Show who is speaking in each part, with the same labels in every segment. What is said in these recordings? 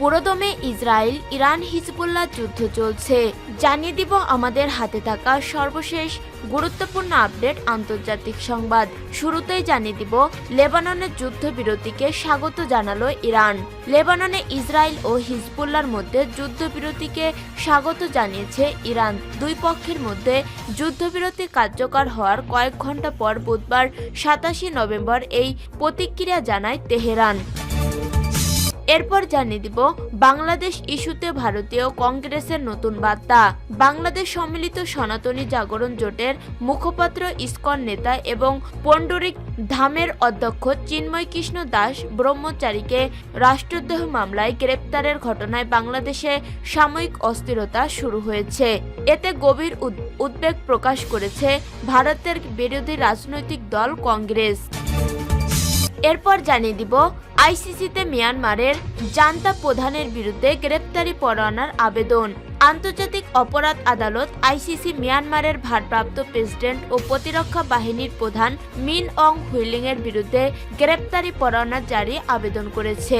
Speaker 1: পুরোদমে Israel, Iran Hezbollah যুদ্ধ চলছে। জানিয়ে দিব আমাদের হাতে থাকা সর্বশেষ গুরুত্বপূর্ণ আপডেট আন্তর্জাতিক সংবাদ। শুরুতেই জানিয়ে দিব, লেবাননের যুদ্ধবিরতিকে স্বাগত জানালো ইরান। লেবাননে ইসরায়েল ও হিজবুল্লার মধ্যে যুদ্ধবিরতিকে স্বাগত জানিয়েছে ইরান। দুই পক্ষের মধ্যে যুদ্ধবিরতি কার্যকর হওয়ার কয়েক ঘণ্টা পর বুধবার সাতাশে নভেম্বর এই প্রতিক্রিয়া জানায় তেহরান। এরপর জানিয়ে দিব, বাংলাদেশ ইস্যুতে ভারতীয় কংগ্রেসের নতুন বার্তা। বাংলাদেশ সম্মিলিত সনাতনী জাগরণ জোটের মুখপাত্র, ইসকন নেতা এবং পণ্ডরিক ধামের অধ্যক্ষ চিন্ময় কৃষ্ণ দাস ব্রহ্মচারীকে রাষ্ট্রদ্রোহ মামলায় গ্রেপ্তারের ঘটনায় বাংলাদেশে সাময়িক অস্থিরতা শুরু হয়েছে। এতে গভীর উদ- উদ্বেগ প্রকাশ করেছে ভারতের বিরোধী রাজনৈতিক দল কংগ্রেস। এরপর জানিয়ে দিব আইসিসিতে মিয়ানমারের জান্তা প্রধানের বিরুদ্ধে গ্রেপ্তারি পরোয়ানার আবেদন। আন্তর্জাতিক অপরাধ আদালত আইসিসি মিয়ানমারের ভারপ্রাপ্ত প্রেসিডেন্ট ও প্রতিরক্ষা বাহিনীর প্রধান মিন অং হুইলিং এর বিরুদ্ধে গ্রেপ্তারি পরোয়ানা জারি আবেদন করেছে।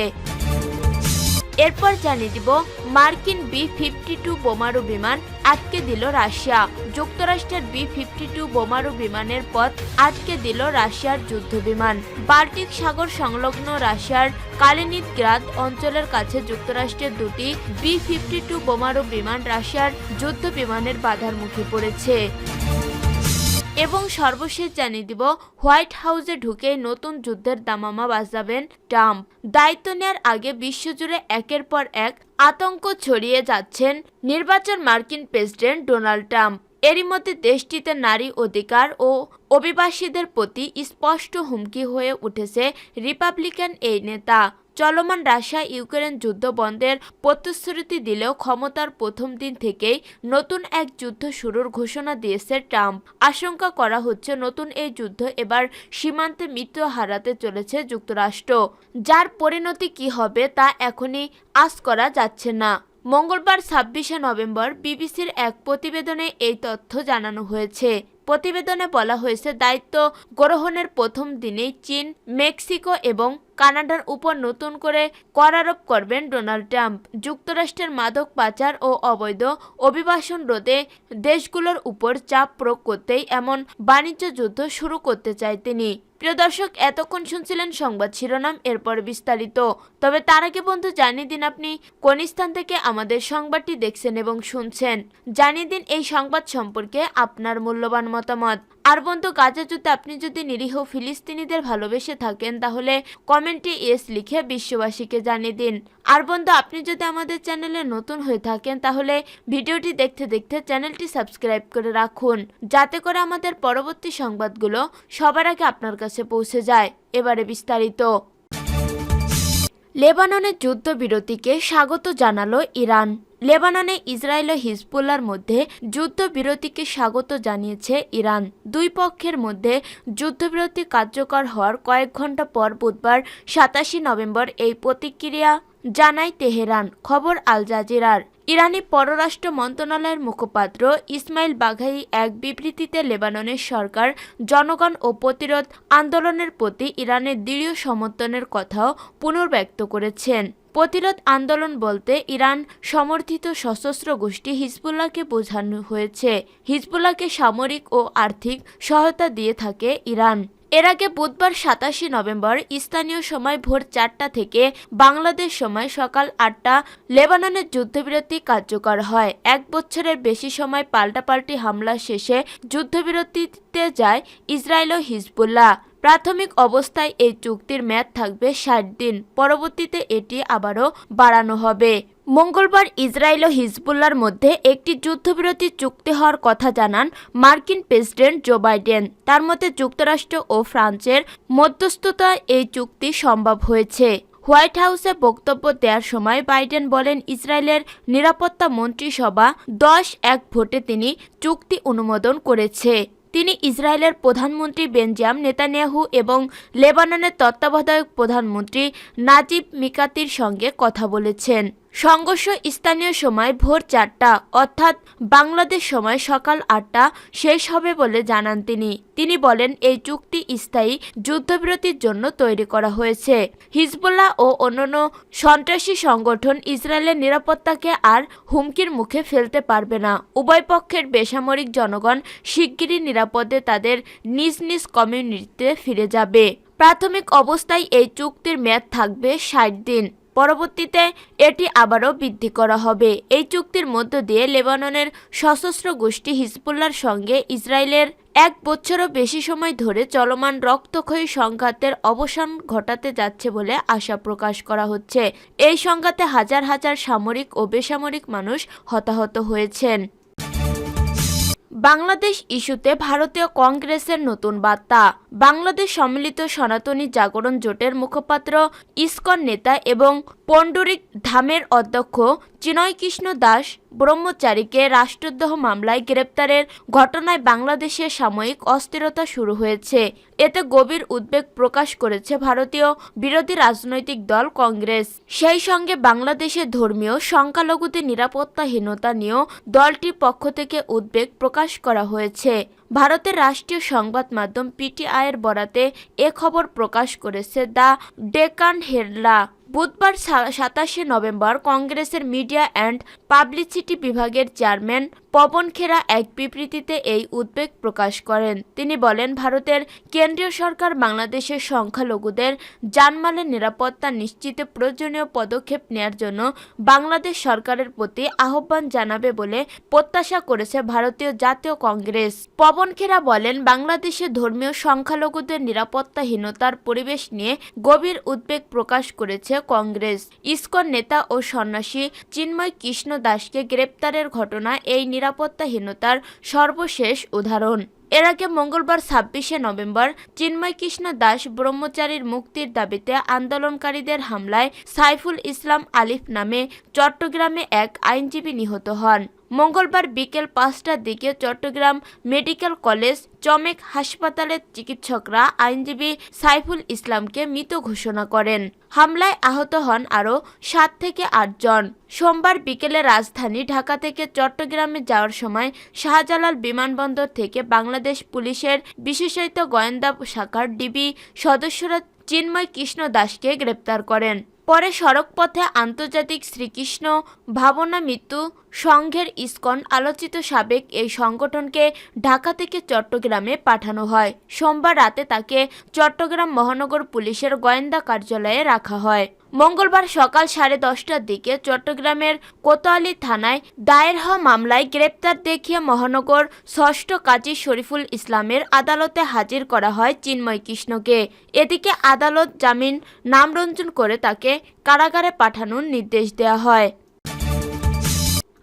Speaker 1: এরপর জানিয়ে দিব, মার্কিন বি ফিফটি টু বোমারু বিমান আটকে দিল রাশিয়া। যুক্তরাষ্ট্রের বি ফিফটি টু বোমারু বিমানের পথ আটকে দিল রাশিয়ার যুদ্ধ বিমান বাল্টিক সাগর সংলগ্ন রাশিয়ার কালিনিনগ্রাদ অঞ্চলের কাছে যুক্তরাষ্ট্রের দুটি বি ফিফটি টু বোমারু বিমান রাশিয়ার যুদ্ধ বিমানের বাধার মুখে পড়েছে। এবং সর্বশেষ জানিয়ে দিব, হোয়াইট হাউসে ঢুকে নতুন যুদ্ধের দামামা বাজাবেন ট্রাম্প। দায়িত্ব নেওয়ার আগে বিশ্বজুড়ে একের পর এক আতঙ্ক ছড়িয়ে যাচ্ছেন নির্বাচন মার্কিন প্রেসিডেন্ট ডোনাল্ড ট্রাম্প। এরই মধ্যে দেশটিতে নারী অধিকার ও অভিবাসীদের প্রতি স্পষ্ট হুমকি হয়ে উঠেছে রিপাবলিকান এই নেতা। চলমান রাশিয়া ইউক্রেন যুদ্ধ বন্ধের প্রতিশ্রুতি দিলেও ক্ষমতার প্রথম দিন থেকেই নতুন এক যুদ্ধ শুরুর ঘোষণা দিয়েছে ট্রাম্প। আশঙ্কা করা হচ্ছে নতুন এই যুদ্ধ এবার সীমান্তে মৃত্যু হারাতে চলেছে যুক্তরাষ্ট্র। যার পরিণতি কি হবে তা এখনই আশ করা যাচ্ছে না। মঙ্গলবার ছাব্বিশে নভেম্বর বিবিসির এক প্রতিবেদনে এই তথ্য জানানো হয়েছে। প্রতিবেদনে বলা হয়েছে, দায়িত্ব গ্রহণের প্রথম দিনেই চীন, মেক্সিকো এবং কানাডার উপর নতুন করে কর আরোপ করবেন ডোনাল্ড ট্রাম্প। যুক্তরাষ্ট্রের মাদক পাচার ও অবৈধ অভিবাসন রোধে দেশগুলোর উপর চাপ প্রয়োগ করতেই এমন বাণিজ্য যুদ্ধ শুরু করতে চায় তিনি। প্রিয় দর্শক, এতক্ষণ শুনছিলেন সংবাদ শিরোনাম, এরপর বিস্তারিত। তবে তার আগে বন্ধু, জানিয়ে দিন আপনি কোন স্থান থেকে আমাদের সংবাদটি দেখছেন এবং শুনছেন। জানিয়ে দিন এই সংবাদ সম্পর্কে আপনার মূল্যবান মতামত। আর বন্ধু, গাজা যুদ্ধে আপনি যদি নিরীহ ফিলিস্তিনিদের ভালোবেসে থাকেন, তাহলে কমেন্টে এস লিখে বিশ্ববাসীকে জানিয়ে দিন। আর বন্ধু, আপনি যদি আমাদের চ্যানেলে নতুন হয়ে থাকেন, তাহলে ভিডিওটি দেখতে দেখতে চ্যানেলটি সাবস্ক্রাইব করে রাখুন, যাতে করে আমাদের পরবর্তী সংবাদগুলো সবার আগে আপনার কাছে পৌঁছে যায়। এবারে বিস্তারিত। লেবাননের যুদ্ধবিরতিকে স্বাগত জানাল ইরান। লেবাননে ইসরায়েল ও হিজবুল্লার মধ্যে যুদ্ধবিরতিকে স্বাগত জানিয়েছে ইরান। দুই পক্ষের মধ্যে যুদ্ধবিরতি কার্যকর হওয়ার কয়েক ঘণ্টা পর বুধবার সাতাশি নভেম্বর এই প্রতিক্রিয়া জানায় তেহরান। খবর আল জাজিরার। ইরানি পররাষ্ট্র মন্ত্রণালয়ের মুখপাত্র ইসমাইল বাঘাই এক বিবৃতিতে লেবাননের সরকার জনগণ ও প্রতিরোধ আন্দোলনের প্রতি ইরানের দৃঢ় সমর্থনের কথাও পুনর্ব্যক্ত করেছেন। প্রতিরোধ আন্দোলন বলতে ইরান সমর্থিত সশস্ত্র গোষ্ঠী হিজবুল্লাহকে বোঝানো হয়েছে। হিজবুল্লাহকে সামরিক ও আর্থিক সহায়তা দিয়ে থাকে ইরান। এর আগে বুধবার সাতাশে নভেম্বর স্থানীয় সময় ভোর চারটা থেকে বাংলাদেশ সময় সকাল আটটা লেবাননের যুদ্ধবিরতি কার্যকর হয়। এক বছরের বেশি সময় পাল্টাপাল্টি হামলা শেষে যুদ্ধবিরতিতে যায় ইসরায়েল ও হিজবুল্লাহ। প্রাথমিক অবস্থায় এই চুক্তির মেয়াদ থাকবে ষাট দিন। পরবর্তীতে এটি আবারও বাড়ানো হবে। মঙ্গলবার ইসরায়েল ও হিজবুল্লার মধ্যে একটি যুদ্ধবিরতি চুক্তি হওয়ার কথা জানান মার্কিন প্রেসিডেন্ট জো বাইডেন। তার মতে, যুক্তরাষ্ট্র ও ফ্রান্সের মধ্যস্থতায় এই চুক্তি সম্ভব হয়েছে। হোয়াইট হাউসে বক্তব্য দেওয়ার সময় বাইডেন বলেন, ইসরায়েলের নিরাপত্তা মন্ত্রিসভা দশ এক ভোটে তিনি চুক্তি অনুমোদন করেছে। তিনি ইসরায়েলের প্রধানমন্ত্রী বেনজাম নেতানিয়াহু এবং লেবাননের তত্ত্বাবধায়ক প্রধানমন্ত্রী নাজিব মিকাতির সঙ্গে কথা বলেছেন। সংঘর্ষ স্থানীয় সময় ভোর চারটা, অর্থাৎ বাংলাদেশ সময় সকাল আটটা শেষ হবে বলে জানান তিনি। তিনি বলেন, এই চুক্তি স্থায়ী যুদ্ধবিরতির জন্য তৈরি করা হয়েছে। হিজবুল্লাহ ও অন্যান্য সন্ত্রাসী সংগঠন ইসরায়েলের নিরাপত্তাকে আর হুমকির মুখে ফেলতে পারবে না। উভয় পক্ষের বেসামরিক জনগণ শিগগিরই নিরাপদে তাদের নিজ নিজ কমিউনিটিতে ফিরে যাবে। প্রাথমিক অবস্থায় এই চুক্তির মেয়াদ থাকবে ষাট দিন। পরবর্তীতে এটি আবারও বৃদ্ধি করা হবে। এই চুক্তির মধ্য দিয়ে লেবাননের সশস্ত্র গোষ্ঠী হিজবুল্লার সঙ্গে ইসরায়েলের এক বছরও বেশি সময় ধরে চলমান রক্তক্ষয়ী সংঘাতের অবসান ঘটাতে যাচ্ছে বলে আশা প্রকাশ করা হচ্ছে। এই সংঘাতে হাজার হাজার সামরিক ও বেসামরিক মানুষ হতাহত হয়েছেন। বাংলাদেশ ইস্যুতে ভারতীয় কংগ্রেসের নতুন বার্তা। বাংলাদেশ সম্মিলিত সনাতনী জাগরণ জোটের মুখপাত্র ইস্কন নেতা এবং পণ্ডরিক ধামের অধ্যক্ষ চিনয় কৃষ্ণ দাস ব্রহ্মচারীকে রাষ্ট্রদ্রোহ মামলায় গ্রেপ্তারের ঘটনায় বাংলাদেশে সাময়িক অস্থিরতা শুরু হয়েছে। এতে গভীর উদ্বেগ প্রকাশ করেছে ভারতীয় বিরোধী রাজনৈতিক দল কংগ্রেস। সেই সঙ্গে বাংলাদেশে ধর্মীয় সংখ্যালঘুদের নিরাপত্তাহীনতা নিয়েও দলটির পক্ষ থেকে উদ্বেগ প্রকাশ করা হয়েছে। ভারতের রাষ্ট্রীয় সংবাদ মাধ্যম পিটিআইয়ের বরাতে এ খবর প্রকাশ করেছে দ্য ডেকান হেরলা বুধবার সাতাশে নভেম্বর কংগ্রেসের মিডিয়া অ্যান্ড পাবলিসিটি বিভাগের চেয়ারম্যান পবন খেরা এক বিবৃতিতে এই উদ্বেগ প্রকাশ করেন। তিনি বলেন, ভারতের কেন্দ্রীয় সরকার বাংলাদেশের সংখ্যালঘুদের জানমালের নিরাপত্তা নিশ্চিতে প্রয়োজনীয় পদক্ষেপ নেয়ার জন্য বাংলাদেশ সরকারের প্রতি আহ্বান জানাবে বলে প্রত্যাশা করেছে ভারতীয় জাতীয় কংগ্রেস। পবন খেরা বলেন, বাংলাদেশে ধর্মীয় সংখ্যালঘুদের নিরাপত্তাহীনতার পরিবেশ নিয়ে গভীর উদ্বেগ প্রকাশ করেছে কংগ্রেস। ইসকন নেতা ও সন্ন্যাসী চিন্ময় কৃষ্ণ দাসকে গ্রেপ্তারের ঘটনা এই নিরাপত্তাহীনতার সর্বশেষ উদাহরণ। এর আগে মঙ্গলবার ছাব্বিশে নভেম্বর চিন্ময় কৃষ্ণ দাস ব্রহ্মচারীর মুক্তির দাবিতে আন্দোলনকারীদের হামলায় সাইফুল ইসলাম আলিফ নামে চট্টগ্রামে এক আইনজীবী নিহত হন। মঙ্গলবার বিকেল পাঁচটার দিকে চট্টগ্রাম মেডিকেল কলেজ, চমেক হাসপাতালের চিকিৎসকরা আইনজীবী সাইফুল ইসলামকে মৃত ঘোষণা করেন। হামলায় আহত হন আরও সাত থেকে আটজন সোমবার বিকেলে রাজধানী ঢাকা থেকে চট্টগ্রামে যাওয়ার সময় শাহজালাল বিমানবন্দর থেকে বাংলাদেশ পুলিশের বিশেষায়িত গোয়েন্দা শাখার ডিবি সদস্যরা চিন্ময় কৃষ্ণ দাসকে গ্রেপ্তার করেন। পরে সড়কপথে আন্তর্জাতিক শ্রীকৃষ্ণ ভাবনা মৃত্যু সংঘের ইস্কন আলোচিত সাবেক এই সংগঠনকে ঢাকা থেকে চট্টগ্রামে পাঠানো হয়। সোমবার রাতে তাকে চট্টগ্রাম মহানগর পুলিশের গোয়েন্দা কার্যালয়ে রাখা হয়। মঙ্গলবার সকাল সাড়ে দশটার দিকে চট্টগ্রামের কোতোয়ালি থানায় দায়ের হওয়া মামলায় গ্রেপ্তার দেখিয়ে মহানগর ষষ্ঠ কাজী শরীফুল ইসলামের আদালতে হাজির করা হয় চিন্ময় কৃষ্ণকে। এদিকে আদালত জামিন নামরঞ্জন করে তাকে কারাগারে পাঠানোর নির্দেশ দেওয়া হয়।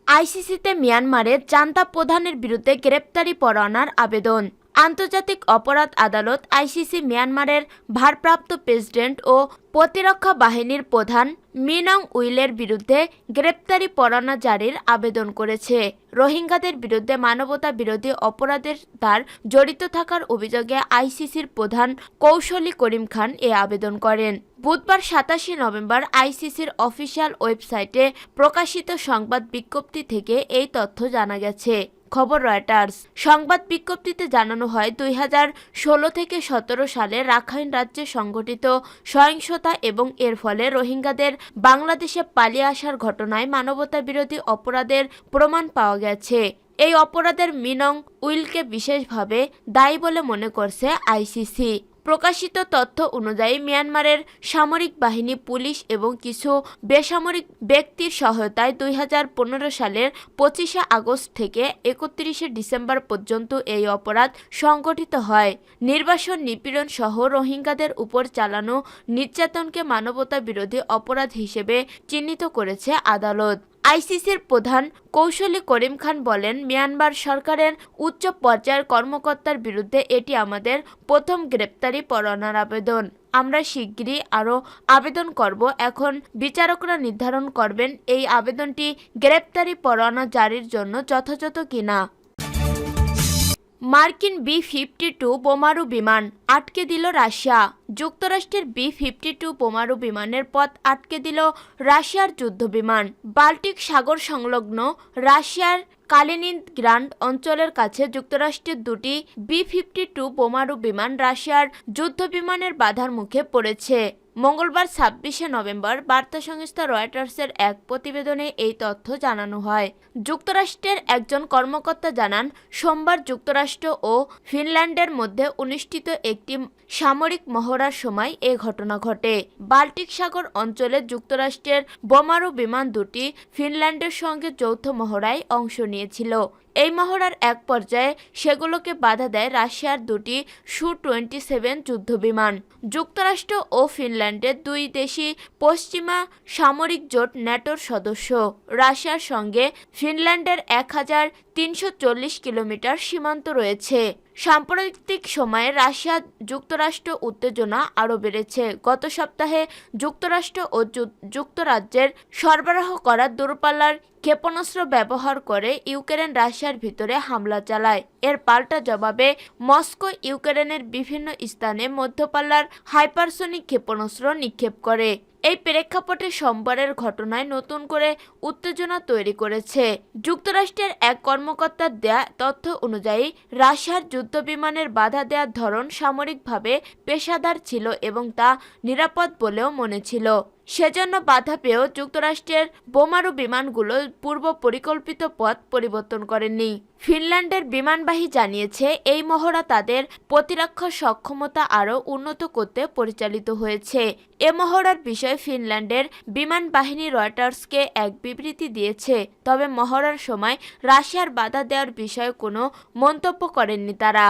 Speaker 1: আইসিসিতে মিয়ানমারের জান্তা প্রধানের বিরুদ্ধে গ্রেপ্তারি পরোয়ানার আবেদন। আন্তর্জাতিক অপরাধ আদালত আইসিসি মিয়ানমারের ভারপ্রাপ্ত প্রেসিডেন্ট ও প্রতিরক্ষা বাহিনীর প্রধান মিনং উইলের বিরুদ্ধে গ্রেপ্তারি পরোয়ানা জারির আবেদন করেছে। রোহিঙ্গাদের বিরুদ্ধে মানবতা বিরোধী অপরাধের তার জড়িত থাকার অভিযোগে আইসিসির প্রধান কৌশলী করিম খান এ আবেদন করেন। বুধবার সাতাশে নভেম্বর আইসিসির অফিসিয়াল ওয়েবসাইটে প্রকাশিত সংবাদ বিজ্ঞপ্তি থেকে এই তথ্য জানা গেছে। খবর রয়টার্স। সংবাদ বিজ্ঞপ্তিতে জানানো হয়, দুই হাজার ষোলো থেকে সতেরো সালে রাখাইন রাজ্যে সংঘটিত সহিংসতা এবং এর ফলে রোহিঙ্গাদের বাংলাদেশে পালিয়ে আসার ঘটনায় মানবতা বিরোধী অপরাধের প্রমাণ পাওয়া গেছে। এই অপরাধের মিনং উইলকে বিশেষভাবে দায়ী বলে মনে করছে আইসিসি। প্রকাশিত তথ্য অনুযায়ী মিয়ানমারের সামরিক বাহিনী, পুলিশ এবং কিছু বেসামরিক ব্যক্তির সহায়তায় দুই হাজার পনেরো সালের পঁচিশে আগস্ট থেকে একত্রিশে ডিসেম্বর পর্যন্ত এই অপরাধ সংগঠিত হয়। নির্বাসন নিপীড়ন সহ রোহিঙ্গাদের উপর চালানো নির্যাতনকে মানবতা বিরোধী অপরাধ হিসেবে চিহ্নিত করেছে আদালত। আইসিসির প্রধান কৌশলী করিম খান বলেন, মিয়ানমার সরকারের উচ্চ পর্যায়ের কর্মকর্তার বিরুদ্ধে এটি আমাদের প্রথম গ্রেপ্তারি পরোয়ানার আবেদন। আমরা শিগগিরই আরও আবেদন করব। এখন বিচারকরা নির্ধারণ করবেন এই আবেদনটি গ্রেপ্তারি পরোয়ানা জারির জন্য যথাযথ কিনা। মার্কিন বি ফিফটি টু বোমারু বিমান আটকে দিল রাশিয়া। যুক্তরাষ্ট্রের বি ফিফটি টু বোমারু বিমানের পথ আটকে দিল রাশিয়ার যুদ্ধ বিমান। বাল্টিক সাগর সংলগ্ন রাশিয়ার কালিনিন গ্রান্ড অঞ্চলের কাছে যুক্তরাষ্ট্রের দুটি বি ফিফটি টু বোমারু বিমান রাশিয়ার যুদ্ধ বিমানের বাধার মুখে পড়েছে। মঙ্গলবার ছাব্বিশে নভেম্বর বার্তা সংস্থা রয়টার্সের এক প্রতিবেদনে এই তথ্য জানানো হয়। যুক্তরাষ্ট্রের একজন কর্মকর্তা জানান, সোমবার যুক্তরাষ্ট্র ও ফিনল্যান্ডের মধ্যে অনুষ্ঠিত একটি সামরিক মহড়ার সময় এ ঘটনা ঘটে। বাল্টিক সাগর অঞ্চলে যুক্তরাষ্ট্রের বোমারু বিমান দুটি ফিনল্যান্ডের সঙ্গে যৌথ মহড়ায় অংশ নিয়েছিল। এই মহড়ার এক পর্যায়ে সেগুলোকে বাধা দেয় রাশিয়ার দুটি সু টোয়েন্টি সেভেন যুদ্ধবিমান। যুক্তরাষ্ট্র ও ফিনল্যান্ডের দুই দেশই পশ্চিমা সামরিক জোট ন্যাটোর সদস্য। রাশিয়ার সঙ্গে ফিনল্যান্ডের এক হাজার তিনশো চল্লিশ কিলোমিটার সীমান্ত রয়েছে। সাম্প্রতিক সময়ে রাশিয়া যুক্তরাষ্ট্র উত্তেজনা আরও বেড়েছে। গত সপ্তাহে যুক্তরাষ্ট্র ও যুক্তরাজ্যের সরবরাহ করা দূরপাল্লার ক্ষেপণাস্ত্র ব্যবহার করে ইউক্রেন রাশিয়ার ভিতরে হামলা চালায়। এর পাল্টা জবাবে মস্কো ইউক্রেনের বিভিন্ন স্থানে মধ্যপাল্লার হাইপারসোনিক ক্ষেপণাস্ত্র নিক্ষেপ করে। এই প্রেক্ষাপটে সোমবারের ঘটনায় নতুন করে উত্তেজনা তৈরি করেছে। যুক্তরাষ্ট্রের এক কর্মকর্তার দেয়া তথ্য অনুযায়ী, রাশিয়ার যুদ্ধ বিমানের বাধা দেওয়ার ধরন সামরিকভাবে পেশাদার ছিল এবং তা নিরাপদ বলেও মনে ছিল। সেজন্য বাধা পেয়েও যুক্তরাষ্ট্রের বোমারু বিমানগুলো পূর্ব পরিকল্পিত পথ পরিবর্তন করেনি ফিনল্যান্ডের বিমানবাহী জানিয়েছে, এই মহড়া তাদের প্রতিরক্ষা সক্ষমতা আরও উন্নত করতে পরিচালিত হয়েছে। এ মহড়ার বিষয়ে ফিনল্যান্ডের বিমান বাহিনী রয়টার্সকে এক বিবৃতি দিয়েছে। তবে মহড়ার সময় রাশিয়ার বাধা দেওয়ার বিষয়ে কোনো মন্তব্য করেননি তারা।